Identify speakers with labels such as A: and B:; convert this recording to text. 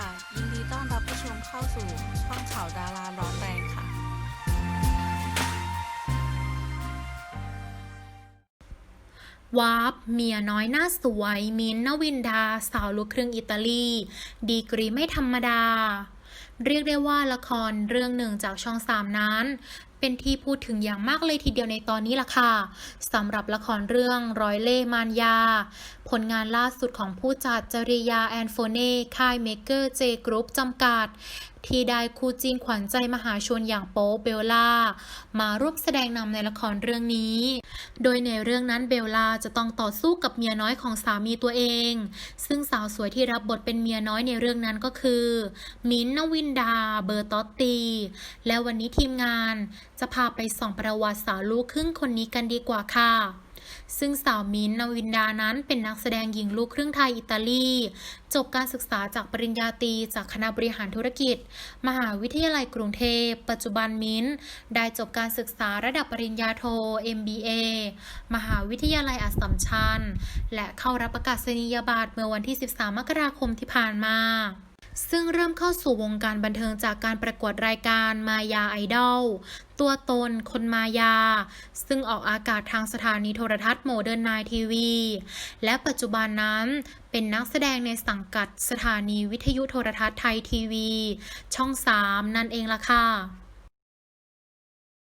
A: ค่ะ ยินดีต้อนรับผู้ชมเข้าสู่ช่องข่าวดาราร้อนแรงค่ะ
B: วาร์ปเมียน้อยหน้าสวย มินนวินดา สาวลูกครึ่งอิตาลี ดีกรีไม่ธรรมดาเรียกได้ว่าละครเรื่องหนึ่งจากช่องสามนั้น เป็นที่พูดถึงอย่างมากเลยทีเดียวในตอนนี้ล่ะค่ะสำหรับละครเรื่องร้อยเล่มานยา ผลงานล่าสุดของผู้จัดจริยาแอนโฟเน่ค่ายเมเกอร์เจกรุ๊ปจำกัดที่ได้คู่จีนขวัญใจมหาชนอย่างโป๊เบลล่า มาร่วมแสดงนำในละครเรื่องนี้ โดยในเรื่องนั้นเบลล่าจะต้องต่อสู้กับเมียน้อยของสามีตัวเอง ซึ่งสาวสวยที่รับบทเป็นเมียน้อยในเรื่องนั้นก็คือ มิ้นนวินดา เบอร์ตอตตี และวันนี้ทีมงาน จะพาไปส่องประวัติสาวลูกครึ่งคนนี้กันดีกว่าค่ะซึ่งสาวมิ้นนวินดานั้นเป็นนักแสดงหญิงลูกครึ่งไทยอิตาลี จบการศึกษาจากปริญญาตรีจากคณะบริหารธุรกิจ มหาวิทยาลัยกรุงเทพ ปัจจุบันมิ้น ได้จบการศึกษาระดับปริญญาโท MBA มหาวิทยาลัยอัสสัมชัญ และเข้ารับประกาศนียบัตรเมื่อวันที่ 13 มกราคมที่ผ่านมา ซึ่งเริ่มเข้าสู่วงการบันเทิงจากการประกวดรายการมายาไอดอล ตัวตนคนมายา ซึ่งออกอากาศทางสถานีโทรทัศน์โมเดิร์นไนทีวี และปัจจุบันนั้นเป็นนักแสดงในสังกัดสถานีวิทยุโทรทัศน์ไทยทีวี ช่อง 3 นั่นเองล่ะค่ะ